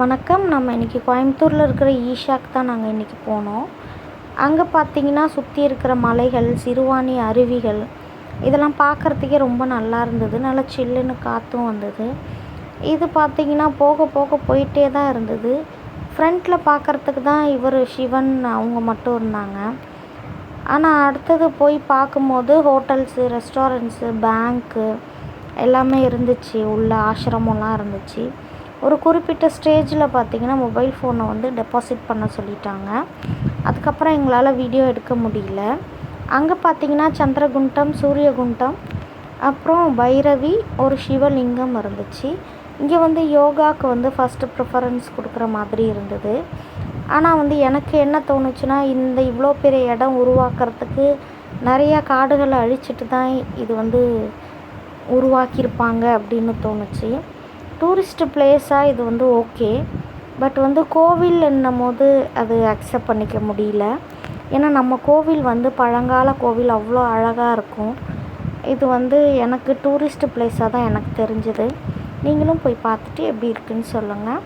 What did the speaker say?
வணக்கம். நம்ம இன்றைக்கி கோயம்புத்தூரில் இருக்கிற ஈஷாக்கு தான் நாங்கள் இன்றைக்கி போனோம். அங்கே பார்த்தீங்கன்னா சுற்றி இருக்கிற மலைகள் சிறுவாணி அருவிகள் இதெல்லாம் பார்க்குறதுக்கே ரொம்ப நல்லா இருந்தது. நல்லா சில்லுன்னு காற்றும் வந்தது. இது பார்த்தீங்கன்னா போக போக போயிட்டே தான் இருந்தது. ஃப்ரண்ட்டில் பார்க்குறதுக்கு தான் இவர் சிவன் அவங்க மட்டும் இருந்தாங்க. ஆனால் அடுத்தது போய் பார்க்கும்போது ஹோட்டல்ஸு ரெஸ்டாரண்ட்ஸு பேங்க்கு எல்லாமே இருந்துச்சு. உள்ள ஆசிரமம்லாம் இருந்துச்சு. ஒரு குறிப்பிட்ட ஸ்டேஜில் பார்த்தீங்கன்னா மொபைல் ஃபோனை வந்து டெபாசிட் பண்ண சொல்லிட்டாங்க. அதுக்கப்புறம் எங்களால் வீடியோ எடுக்க முடியல. அங்கே பார்த்தீங்கன்னா சந்திரகுண்டம் சூரியகுண்டம் அப்புறம் பைரவி ஒரு சிவலிங்கம் இருந்துச்சு. இங்கே வந்து யோகாவுக்கு வந்து ஃபஸ்ட்டு ப்ரிஃபரன்ஸ் கொடுக்குற மாதிரி இருந்தது. ஆனால் வந்து எனக்கு என்ன தோணுச்சுன்னா இந்த இவ்வளோ பெரிய இடம் உருவாக்குறதுக்கு நிறையா காடுகளை அழிச்சிட்டு தான் இது வந்து உருவாக்கியிருப்பாங்க அப்படின்னு தோணுச்சு. டூரிஸ்ட்டு பிளேஸாக இது வந்து ஓகே பட் வந்து கோவில்ன்னும் போது அது அக்செப்ட் பண்ணிக்க முடியல. ஏன்னா நம்ம கோவில் வந்து பழங்கால கோவில் அவ்வளோ அழகாக இருக்கும். இது வந்து எனக்கு டூரிஸ்ட்டு பிளேஸாக தான் எனக்கு தெரிஞ்சுது. நீங்களும் போய் பார்த்துட்டு எப்படி இருக்குன்னு சொல்லுங்கள்